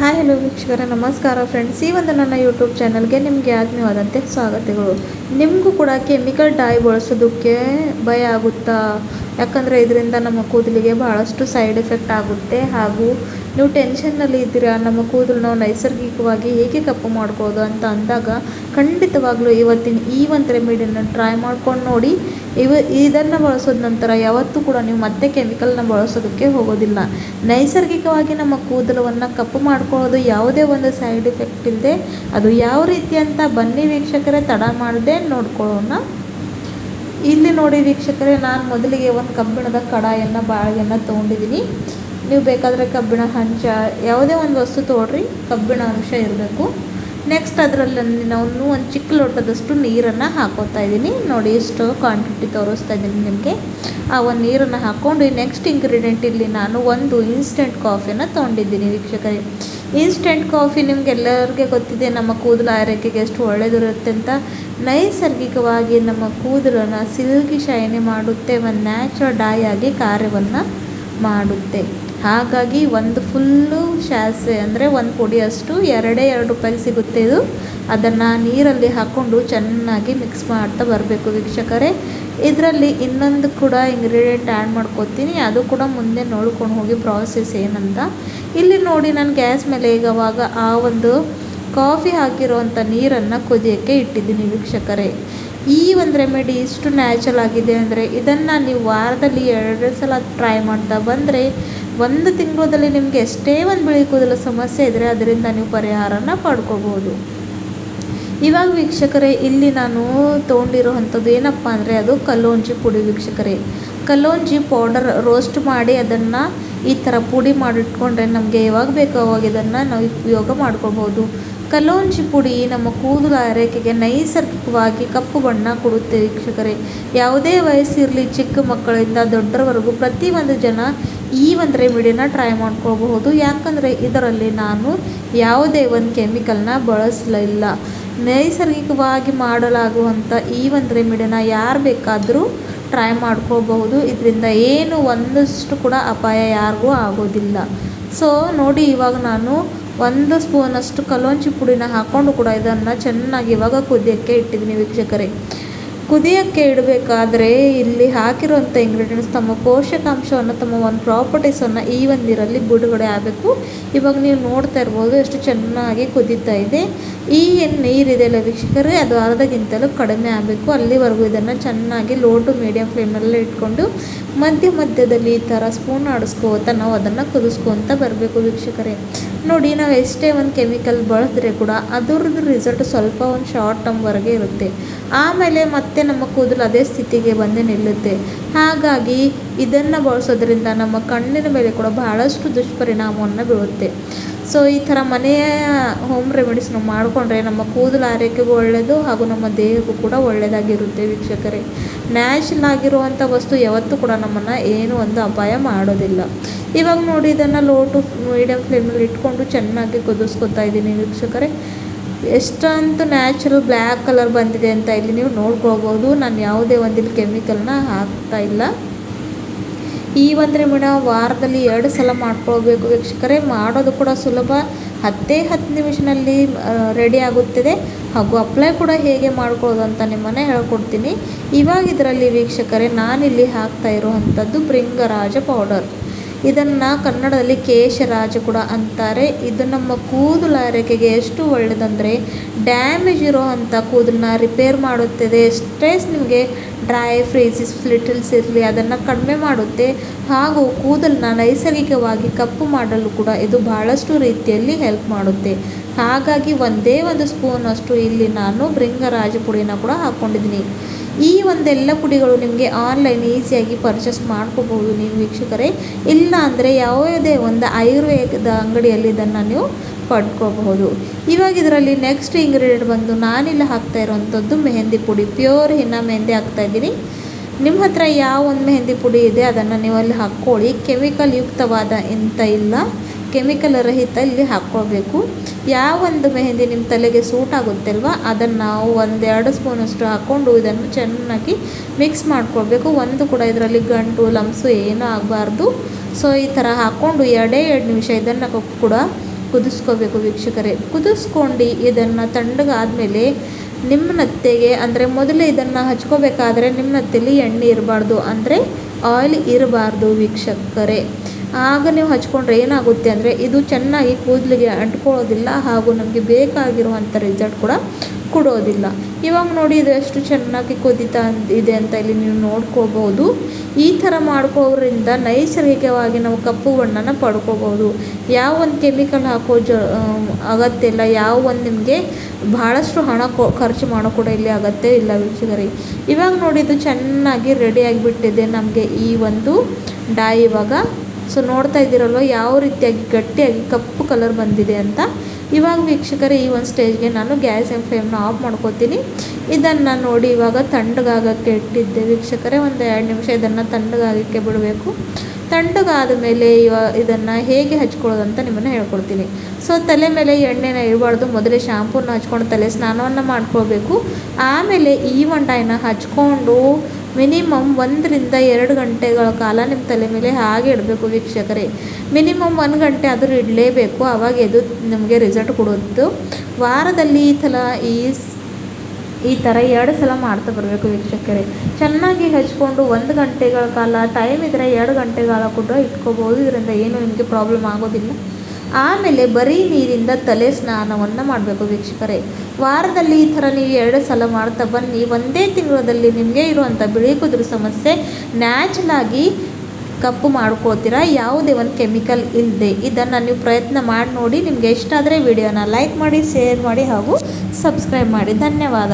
Hi hello ವೀಕ್ಷಕರ ನಮಸ್ಕಾರ friends ಈ ಒಂದು ನನ್ನ ಯೂಟ್ಯೂಬ್ ಚಾನಲ್ಗೆ ನಿಮಗೆ ಆತ್ಮೀಯವಾದಂತೆ ಸ್ವಾಗತಗಳು. ನಿಮಗೂ ಕೂಡ ಕೆಮಿಕಲ್ ಡೈ ಬಳಸೋದಕ್ಕೆ ಭಯ ಆಗುತ್ತಾ? ಯಾಕಂದರೆ ಇದರಿಂದ ನಮ್ಮ ಕೂದಲಿಗೆ ಬಹಳಷ್ಟು ಸೈಡ್ ಎಫೆಕ್ಟ್ ಆಗುತ್ತೆ. ಹಾಗೂ ನೀವು ಟೆನ್ಷನ್ನಲ್ಲಿ ಇದ್ದೀರಾ? ನಮ್ಮ ಕೂದಲು ನಾವು ನೈಸರ್ಗಿಕವಾಗಿ ಹೇಗೆ ಕಪ್ಪು ಮಾಡ್ಬೋದು ಅಂತ ಅಂದಾಗ ಖಂಡಿತವಾಗ್ಲೂ ಇವತ್ತಿನ ಈ ಒಂದು ರೆಮಿಡಿಯನ್ನು ಟ್ರೈ ಮಾಡ್ಕೊಂಡು ನೋಡಿ. ಇವ ಇದನ್ನು ಬಳಸೋದ ನಂತರ ಯಾವತ್ತೂ ಕೂಡ ನೀವು ಮತ್ತೆ ಕೆಮಿಕಲ್ನ ಬಳಸೋದಕ್ಕೆ ಹೋಗೋದಿಲ್ಲ. ನೈಸರ್ಗಿಕವಾಗಿ ನಮ್ಮ ಕೂದಲವನ್ನು ಕಪ್ಪು ಮಾಡ್ಕೊಳ್ಳೋದು ಯಾವುದೇ ಒಂದು ಸೈಡ್ ಎಫೆಕ್ಟ್ ಇಲ್ಲದೆ ಅದು ಯಾವ ರೀತಿ ಅಂತ ಬನ್ನಿ ವೀಕ್ಷಕರೇ ತಡ ಮಾಡದೆ ನೋಡ್ಕೊಳ್ಳೋಣ? ಇಲ್ಲಿ ನೋಡಿ ವೀಕ್ಷಕರೇ, ನಾನು ಮೊದಲಿಗೆ ಒಂದು ಕಬ್ಬಿಣದ ಕಡಾಯನ್ನು, ಬಾಳೆಯನ್ನು ತೊಗೊಂಡಿದ್ದೀನಿ ನೀವು ಬೇಕಾದರೆ ಕಬ್ಬಿಣ, ಹಂಚ, ಯಾವುದೇ ಒಂದು ವಸ್ತು ತೊಗೊಳ್ರಿ ಕಬ್ಬಿಣ ಅಂಶ ಇರಬೇಕು. ನೆಕ್ಸ್ಟ್ ಅದರಲ್ಲಿ ನಾನು ಒಂದು ಚಿಕ್ಕ ಲೋಟದಷ್ಟು ನೀರನ್ನು ಹಾಕೋತಾ ಇದ್ದೀನಿ ನೋಡಿ ಇಷ್ಟು ಕ್ವಾಂಟಿಟಿ ತೋರಿಸ್ತಾ ಇದ್ದೀನಿ ನಿಮಗೆ. ಆ ಒಂದು ನೀರನ್ನು ಹಾಕ್ಕೊಂಡು ನೆಕ್ಸ್ಟ್ ಇಂಗ್ರೀಡಿಯೆಂಟ್ ಇಲ್ಲಿ ನಾನು ಒಂದು ಇನ್ಸ್ಟೆಂಟ್ ಕಾಫಿನ ತೊಗೊಂಡಿದ್ದೀನಿ ವೀಕ್ಷಕರೇ. ಇನ್ಸ್ಟೆಂಟ್ ಕಾಫಿ ನಿಮ್ಗೆಲ್ಲರಿಗೆ ಗೊತ್ತಿದೆ, ನಮ್ಮ ಕೂದಲು ಆರೈಕೆಗೆ ಎಷ್ಟು ಒಳ್ಳೆಯದಿರುತ್ತೆ ಅಂತ. ನೈಸರ್ಗಿಕವಾಗಿ ನಮ್ಮ ಕೂದಲನ್ನು ಸಿಲ್ಕಿ ಶೈನಿ ಮಾಡುತ್ತೆ, ಒಂದು ನ್ಯಾಚುರಲ್ ಡೈ ಆಗಿ ಕಾರ್ಯವನ್ನು ಮಾಡುತ್ತೆ. ಹಾಗಾಗಿ ಒಂದು ಫುಲ್ಲು ಶಾಸೆ ಅಂದರೆ ಒಂದು ಪುಡಿಯಷ್ಟು, ಎರಡೇ ಎರಡು ರೂಪಾಯಿ ಸಿಗುತ್ತೆ ಇದು. ಅದನ್ನು ನೀರಲ್ಲಿ ಹಾಕ್ಕೊಂಡು ಚೆನ್ನಾಗಿ ಮಿಕ್ಸ್ ಮಾಡ್ತಾ ಬರಬೇಕು ವೀಕ್ಷಕರೇ. ಇದರಲ್ಲಿ ಇನ್ನೊಂದು ಕೂಡ ಇಂಗ್ರೀಡಿಯೆಂಟ್ ಆ್ಯಡ್ ಮಾಡ್ಕೋತೀನಿ. ಅದು ಕೂಡ ಮುಂದೆ ನೋಡ್ಕೊಂಡು ಹೋಗಿ ಪ್ರಾಸೆಸ್ ಏನಂತ. ಇಲ್ಲಿ ನೋಡಿ, ನಾನು ಗ್ಯಾಸ್ ಮೇಲೆ ಈಗವಾಗ ಆ ಒಂದು ಕಾಫಿ ಹಾಕಿರುವಂಥ ನೀರನ್ನು ಕುದಿಯೋಕ್ಕೆ ಇಟ್ಟಿದ್ದೀನಿ ವೀಕ್ಷಕರೇ. ಈ ಒಂದು ರೆಮಿಡಿ ಇಷ್ಟು ನ್ಯಾಚುರಲ್ ಆಗಿದೆ ಅಂದರೆ ಇದನ್ನು ನೀವು ವಾರದಲ್ಲಿ ಎರಡು ಸಲ ಟ್ರೈ ಮಾಡ್ತಾ ಬಂದರೆ ಒಂದು ತಿಂಗಳಲ್ಲಿ ನಿಮಗೆ ಎಷ್ಟೇ ಒಂದು ಬಿಳಿ ಕೂದಲು ಸಮಸ್ಯೆ ಇದ್ದರೆ ಅದರಿಂದ ನೀವು ಪರಿಹಾರನ ಪಡ್ಕೋಬೋದು ಇವಾಗ ವೀಕ್ಷಕರೇ, ಇಲ್ಲಿ ನಾನು ತೊಗೊಂಡಿರುವಂಥದ್ದು ಏನಪ್ಪ ಅಂದರೆ ಅದು ಕಲ್ಲೋಂಜಿ ಪುಡಿ ವೀಕ್ಷಕರೇ. ಕಲ್ಲೋಂಜಿ ಪೌಡರ್ ರೋಸ್ಟ್ ಮಾಡಿ ಅದನ್ನು ಈ ಥರ ಪುಡಿ ಮಾಡಿಟ್ಕೊಂಡ್ರೆ ನಮಗೆ ಯಾವಾಗ ಬೇಕೋ ಅವಾಗ ಇದನ್ನು ನಾವು ಉಪಯೋಗ ಮಾಡ್ಕೋಬೋದು. ಕಲ್ಲೋಂಜಿ ಪುಡಿ ನಮ್ಮ ಕೂದಲು ಆರೈಕೆಗೆ ನೈಸರ್ಗಿಕವಾಗಿ ಕಪ್ಪು ಬಣ್ಣ ಕೊಡುತ್ತೆ ವೀಕ್ಷಕರೇ. ಯಾವುದೇ ವಯಸ್ಸಿರಲಿ ಚಿಕ್ಕ ಮಕ್ಕಳಿಂದ ದೊಡ್ಡರವರೆಗೂ ಪ್ರತಿಯೊಂದು ಜನ ಈ ಒಂದು ರೆಮಿಡಿನ ಟ್ರೈ ಮಾಡ್ಕೋಬಹುದು ಯಾಕಂದರೆ ಇದರಲ್ಲಿ ನಾನು ಯಾವುದೇ ಒಂದು ಕೆಮಿಕಲ್ನ ಬಳಸಲಿಲ್ಲ. ನೈಸರ್ಗಿಕವಾಗಿ ಮಾಡಲಾಗುವಂಥ ಈ ಒಂದು ರೆಮಿಡಿನ ಯಾರು ಬೇಕಾದರೂ ಟ್ರೈ ಮಾಡ್ಕೋಬಹುದು ಇದರಿಂದ ಏನು ಒಂದಷ್ಟು ಕೂಡ ಅಪಾಯ ಯಾರಿಗೂ ಆಗೋದಿಲ್ಲ. ಸೊ ನೋಡಿ ಇವಾಗ ನಾನು ಒಂದು ಸ್ಪೂನಷ್ಟು ಕಲೋಂಚಿ ಪುಡಿನ ಹಾಕ್ಕೊಂಡು ಕೂಡ ಇದನ್ನು ಚೆನ್ನಾಗಿ ಇವಾಗ ಕುದಿಯೋಕ್ಕೆ ಇಟ್ಟಿದ್ದೀನಿ ವೀಕ್ಷಕರೇ. ಕುದಿಯೋಕ್ಕೆ ಇಡಬೇಕಾದ್ರೆ ಇಲ್ಲಿ ಹಾಕಿರುವಂಥ ಇಂಗ್ರೀಡಿಯೆಂಟ್ಸ್ ತಮ್ಮ ಪೋಷಕಾಂಶವನ್ನು, ತಮ್ಮ ಒಂದು ಪ್ರಾಪರ್ಟೀಸನ್ನು ಈ ಒಂದು ಬಿಡುಗಡೆ ಆಗಬೇಕು. ಇವಾಗ ನೀವು ನೋಡ್ತಾ ಇರ್ಬೋದು ಎಷ್ಟು ಚೆನ್ನಾಗಿ ಕುದೀತಾ ಇದೆ. ಈ ಏನು ನೀರಿದೆಯಲ್ಲ ವೀಕ್ಷಕರೇ, ಅದು ಅರ್ಧಗಿಂತಲೂ ಕಡಿಮೆ ಆಗಬೇಕು. ಅಲ್ಲಿವರೆಗೂ ಇದನ್ನು ಚೆನ್ನಾಗಿ ಲೋ ಟು ಮೀಡಿಯಂ ಫ್ಲೇಮ್ನಲ್ಲೇ ಇಟ್ಕೊಂಡು ಮಧ್ಯ ಮಧ್ಯದಲ್ಲಿ ಈ ಥರ ಸ್ಪೂನ್ ಆಡಿಸ್ಕೋತ ನಾವು ಅದನ್ನು ಕುದಿಸ್ಕೊತ ಬರಬೇಕು ವೀಕ್ಷಕರೇ. ನೋಡಿ, ನಾವು ಎಷ್ಟೇ ಒಂದು ಕೆಮಿಕಲ್ ಬಳಸಿದ್ರೆ ಕೂಡ ಅದರದ್ದು ರಿಸಲ್ಟ್ ಸ್ವಲ್ಪ ಒಂದು ಶಾರ್ಟ್ ಟರ್ಮ್ವರೆಗೆ ಇರುತ್ತೆ. ಆಮೇಲೆ ಮತ್ತೆ ನಮ್ಮ ಕೂದಲು ಅದೇ ಸ್ಥಿತಿಗೆ ಬಂದು ನಿಲ್ಲುತ್ತೆ. ಹಾಗಾಗಿ ಇದನ್ನು ಬಳಸೋದ್ರಿಂದ ನಮ್ಮ ಕಣ್ಣಿನ ಮೇಲೆ ಕೂಡ ಬಹಳಷ್ಟು ದುಷ್ಪರಿಣಾಮವನ್ನು ಬೀಳುತ್ತೆ. ಸೊ ಈ ಥರ ಮನೆಯ ಹೋಮ್ ರೆಮಿಡೀಸ್ ಮಾಡಿಕೊಂಡ್ರೆ ನಮ್ಮ ಕೂದಲು ಆರೈಕೆಗೂ ಒಳ್ಳೆಯದು ಹಾಗೂ ನಮ್ಮ ದೇಹಕ್ಕೂ ಕೂಡ ಒಳ್ಳೆಯದಾಗಿರುತ್ತೆ ವೀಕ್ಷಕರೇ. ನ್ಯಾಚುರಲ್ ಆಗಿರುವಂಥ ವಸ್ತು ಯಾವತ್ತೂ ಕೂಡ ನಮ್ಮನ್ನು ಏನು ಒಂದು ಅಪಾಯ ಮಾಡೋದಿಲ್ಲ. ಇವಾಗ ನೋಡಿ ಇದನ್ನು ಲೋ ಟು ಮೀಡಿಯಮ್ ಫ್ಲೇಮಲ್ಲಿ ಇಟ್ಕೊಂಡು ಚೆನ್ನಾಗಿ ಕುದಿಸ್ಕೊತಾ ಇದ್ದೀನಿ ವೀಕ್ಷಕರೇ. ಎಷ್ಟಂತೂ ನ್ಯಾಚುರಲ್ ಬ್ಲ್ಯಾಕ್ ಕಲರ್ ಬಂದಿದೆ ಅಂತ ಇಲ್ಲಿ ನೀವು ನೋಡ್ಕೊಳ್ಬೋದು. ನಾನು ಯಾವುದೇ ಒಂದಿಲ್ಲಿ ಕೆಮಿಕಲ್ನ ಹಾಕ್ತಾ ಇಲ್ಲ. ಈ ಒಂದು ರೆಮಿಡ ವಾರದಲ್ಲಿ ಎರಡು ಸಲ ಮಾಡ್ಕೊಳ್ಬೇಕು ವೀಕ್ಷಕರೇ. ಮಾಡೋದು ಕೂಡ ಸುಲಭ. ಹತ್ತೇ ಹತ್ತು ನಿಮಿಷದಲ್ಲಿ ರೆಡಿ ಆಗುತ್ತಿದೆ. ಹಾಗೂ ಅಪ್ಲೈ ಕೂಡ ಹೇಗೆ ಮಾಡ್ಕೊಳ್ಳೋದು ಅಂತ ನಿಮ್ಮನ್ನೇ ಹೇಳ್ಕೊಡ್ತೀನಿ. ಇವಾಗ ಇದರಲ್ಲಿ ವೀಕ್ಷಕರೇ, ನಾನಿಲ್ಲಿ ಹಾಕ್ತಾ ಇರುವಂಥದ್ದು ಭೃಂಗರಾಜ ಪೌಡರ್ ಇದನ್ನು ಕನ್ನಡದಲ್ಲಿ ಕೇಶರಾಜ ಕೂಡ ಅಂತಾರೆ. ಇದು ನಮ್ಮ ಕೂದಲ ಆರೈಕೆಗೆ ಎಷ್ಟು ಒಳ್ಳೆಯದಂದರೆ ಡ್ಯಾಮೇಜ್ ಇರೋವಂಥ ಕೂದಲನ್ನ ರಿಪೇರ್ ಮಾಡುತ್ತದೆ. ಸ್ಟ್ರೆಸ್ ನಿಮಗೆ ಡ್ರೈ ಫ್ರೀಸಿಸ್ ಫ್ಲಿಟಲ್ಸ್ ಇರಲಿ ಅದನ್ನು ಕಡಿಮೆ ಮಾಡುತ್ತೆ. ಹಾಗೂ ಕೂದಲನ್ನ ನೈಸರ್ಗಿಕವಾಗಿ ಕಪ್ಪು ಮಾಡಲು ಕೂಡ ಇದು ಬಹಳಷ್ಟು ರೀತಿಯಲ್ಲಿ ಹೆಲ್ಪ್ ಮಾಡುತ್ತೆ. ಹಾಗಾಗಿ ಒಂದೇ ಒಂದು ಸ್ಪೂನಷ್ಟು ಇಲ್ಲಿ ನಾನು ಭೃಂಗರಾಜ ಪುಡಿನ ಕೂಡ ಹಾಕ್ಕೊಂಡಿದ್ದೀನಿ ಈ ಒಂದೆಲ್ಲ ಪುಡಿಗಳು ನಿಮಗೆ ಆನ್ಲೈನ್ ಈಸಿಯಾಗಿ ಪರ್ಚೇಸ್ ಮಾಡ್ಕೋಬಹುದು ನೀವು ವೀಕ್ಷಕರೇ. ಇಲ್ಲ ಅಂದರೆ ಯಾವುದೇ ಒಂದು ಆಯುರ್ವೇದದ ಅಂಗಡಿಯಲ್ಲಿ ಇದನ್ನು ನೀವು ಪಡ್ಕೋಬಹುದು. ಇವಾಗ ಇದರಲ್ಲಿ ನೆಕ್ಸ್ಟ್ ಇಂಗ್ರೀಡಿಯೆಂಟ್ ಬಂದು ನಾನಿಲ್ಲಿ ಹಾಕ್ತಾ ಇರೋವಂಥದ್ದು ಮೆಹಂದಿ ಪುಡಿ. ಪ್ಯೂರ್ ಹಿನ್ನ ಮೆಹಂದಿ ಹಾಕ್ತಾ ಇದ್ದೀನಿ. ನಿಮ್ಮ ಹತ್ರ ಯಾವ ಒಂದು ಮೆಹಂದಿ ಪುಡಿ ಇದೆ ಅದನ್ನು ನೀವು ಅಲ್ಲಿ ಹಾಕ್ಕೊಳ್ಳಿ. ಕೆಮಿಕಲ್ ಯುಕ್ತವಾದ ಎಂತ ಇಲ್ಲ. ಕೆಮಿಕಲ್ ರಹಿತ ಇಲ್ಲಿ ಹಾಕ್ಕೋಬೇಕು ಯಾವ ಒಂದು ಮೆಹಂದಿ ನಿಮ್ಮ ತಲೆಗೆ ಸೂಟ್ ಆಗುತ್ತಲ್ವ, ಅದನ್ನು ನಾವು ಒಂದೆರಡು ಸ್ಪೂನಷ್ಟು ಹಾಕ್ಕೊಂಡು ಇದನ್ನು ಚೆನ್ನಾಗಿ ಮಿಕ್ಸ್ ಮಾಡ್ಕೊಳ್ಬೇಕು. ಒಂದು ಕೂಡ ಇದರಲ್ಲಿ ಗಂಟು, ಲಮ್ಸು ಏನೂ ಆಗಬಾರ್ದು. ಸೊ ಈ ಥರ ಹಾಕ್ಕೊಂಡು ಎರಡೇ ಎರಡು ನಿಮಿಷ ಇದನ್ನು ಕೂಡ ಕುದಿಸ್ಕೋಬೇಕು ವೀಕ್ಷಕರೇ. ಕುದಿಸ್ಕೊಂಡು ಇದನ್ನು ತಣ್ಣಗಾದಮೇಲೆ ನಿಮ್ಮ ನತ್ತೆಗೆ, ಅಂದರೆ ಮೊದಲೇ ಇದನ್ನು ಹಚ್ಕೋಬೇಕಾದ್ರೆ ನಿಮ್ಮ ನತ್ತೆಯಲ್ಲಿ ಎಣ್ಣೆ ಇರಬಾರ್ದು, ಅಂದರೆ ಆಯಿಲ್ ಇರಬಾರ್ದು ವೀಕ್ಷಕರೇ. ಆಗ ನೀವು ಹಚ್ಕೊಂಡ್ರೆ ಏನಾಗುತ್ತೆ ಅಂದರೆ ಇದು ಚೆನ್ನಾಗಿ ಕೂದಲಿಗೆ ಅಂಟ್ಕೊಳ್ಳೋದಿಲ್ಲ ಹಾಗೂ ನಮಗೆ ಬೇಕಾಗಿರುವಂಥ ರಿಸಲ್ಟ್ ಕೂಡ ಕೊಡೋದಿಲ್ಲ. ಇವಾಗ ನೋಡಿ ಇದು ಎಷ್ಟು ಚೆನ್ನಾಗಿ ಕುದೀತಾ ಇದೆ ಅಂತ ಇಲ್ಲಿ ನೀವು ನೋಡ್ಕೋಬೋದು. ಈ ಥರ ಮಾಡ್ಕೋದ್ರಿಂದ ನೈಸರ್ಗಿಕವಾಗಿ ನಾವು ಕಪ್ಪು ಬಣ್ಣನ ಪಡ್ಕೋಬೋದು. ಯಾವ ಒಂದು ಕೆಮಿಕಲ್ ಹಾಕೋ ಜ ಅಗತ್ಯ ಇಲ್ಲ. ಯಾವ ಒಂದು ನಿಮಗೆ ಭಾಳಷ್ಟು ಹಣ ಕೊ, ಖರ್ಚು ಮಾಡೋ ಕೂಡ ಇಲ್ಲಿ ಅಗತ್ಯ ಇಲ್ಲ ವೀಕ್ಷಕರಿ. ಇವಾಗ ನೋಡಿ ಇದು ಚೆನ್ನಾಗಿ ರೆಡಿ ಆಗಿಬಿಟ್ಟಿದೆ ನಮಗೆ ಈ ಒಂದು ಡೈ ಇವಾಗ. ಸೊ ನೋಡ್ತಾ ಇದ್ದೀರಲ್ವ? ಯಾವ ರೀತಿಯಾಗಿ ಗಟ್ಟಿಯಾಗಿ ಕಪ್ಪು ಕಲರ್ ಬಂದಿದೆ ಅಂತ? ಇವಾಗ ವೀಕ್ಷಕರೇ, ಈ ಒಂದು ಸ್ಟೇಜ್ಗೆ ನಾನು ಗ್ಯಾಸ್ ಫ್ಲೇಮ್ನ ಆಫ್ ಮಾಡ್ಕೋತೀನಿ. ಇದನ್ನು ನೋಡಿ ಇವಾಗ ತಣ್ಣಗಾಗಕ್ಕೆ ಇಟ್ಟಿದ್ದೆ ವೀಕ್ಷಕರೇ. ಒಂದು ಎರಡು ನಿಮಿಷ ಇದನ್ನು ತಣ್ಣಗಾಗಕ್ಕೆ ಬಿಡಬೇಕು. ತಣ್ಣಗಾದ ಮೇಲೆ ಇವ ಇದನ್ನು ಹೇಗೆ ಹಚ್ಕೊಳ್ಳೋದು ಅಂತ ನಿಮ್ಮನ್ನು ಹೇಳ್ಕೊಡ್ತೀನಿ. ಸೊ, ತಲೆ ಮೇಲೆ ಎಣ್ಣೆನ ಇರಬಾರ್ದು. ಮೊದಲೇ ಶಾಂಪೂನ ಹಚ್ಕೊಂಡು ತಲೆ ಸ್ನಾನವನ್ನು ಮಾಡ್ಕೋಬೇಕು ಆಮೇಲೆ ಈ ಒಂಡಾಯಿನ ಹಚ್ಕೊಂಡು ಮಿನಿಮಮ್ ಒಂದರಿಂದ ಎರಡು ಗಂಟೆಗಳ ಕಾಲ ನಿಮ್ಮ ತಲೆ ಮೇಲೆ ಹಾಗೆ ಇಡಬೇಕು ವೀಕ್ಷಕರೇ. ಮಿನಿಮಮ್ ಒಂದು ಗಂಟೆ ಆದರೂ ಇಡಲೇಬೇಕು. ಆವಾಗ ಇದು ನಮಗೆ ರಿಸಲ್ಟ್ ಕೊಡೋದು ವಾರದಲ್ಲಿ ಈ ಥರ ಈ ಈ ಥರ ಎರಡು ಸಲ ಮಾಡ್ತಾ ಬರಬೇಕು ವೀಕ್ಷಕರೇ. ಚೆನ್ನಾಗಿ ಹಚ್ಕೊಂಡು ಒಂದು ಗಂಟೆಗಳ ಕಾಲ ಟೈಮ್ ಇದ್ದರೆ ಎರಡು ಗಂಟೆಗಳ ಕೂಡ ಇಟ್ಕೋಬೋದು. ಇದರಿಂದ ಏನು ನಿಮಗೆ ಪ್ರಾಬ್ಲಮ್ ಆಗೋದಿಲ್ಲ. ಆಮೇಲೆ ಬರೀ ನೀರಿಂದ ತಲೆ ಸ್ನಾನವನ್ನು ಮಾಡಬೇಕು ವೀಕ್ಷಕರೇ. ವಾರದಲ್ಲಿ ಈ ಥರ ನೀವು ಎರಡು ಸಲ ಮಾಡ್ತಾ ಬನ್ನಿ. ಒಂದೇ ತಿಂಗಳಲ್ಲಿ ನಿಮಗೆ ಇರುವಂಥ ಬಿಳಿ ಕುದುರು ಸಮಸ್ಯೆ ನ್ಯಾಚುಲಾಗಿ ಕಪ್ಪು ಮಾಡ್ಕೋತೀರಾ ಯಾವುದೇ ಒಂದು ಕೆಮಿಕಲ್ ಇಲ್ಲದೆ ಇದನ್ನು ನೀವು ಪ್ರಯತ್ನ ಮಾಡಿ ನೋಡಿ. ನಿಮಗೆ ಇಷ್ಟ ಆದರೆ ವಿಡಿಯೋನ ಲೈಕ್ ಮಾಡಿ ಶೇರ್ ಮಾಡಿ ಹಾಗೂ ಸಬ್ಸ್ಕ್ರೈಬ್ ಮಾಡಿ. ಧನ್ಯವಾದ.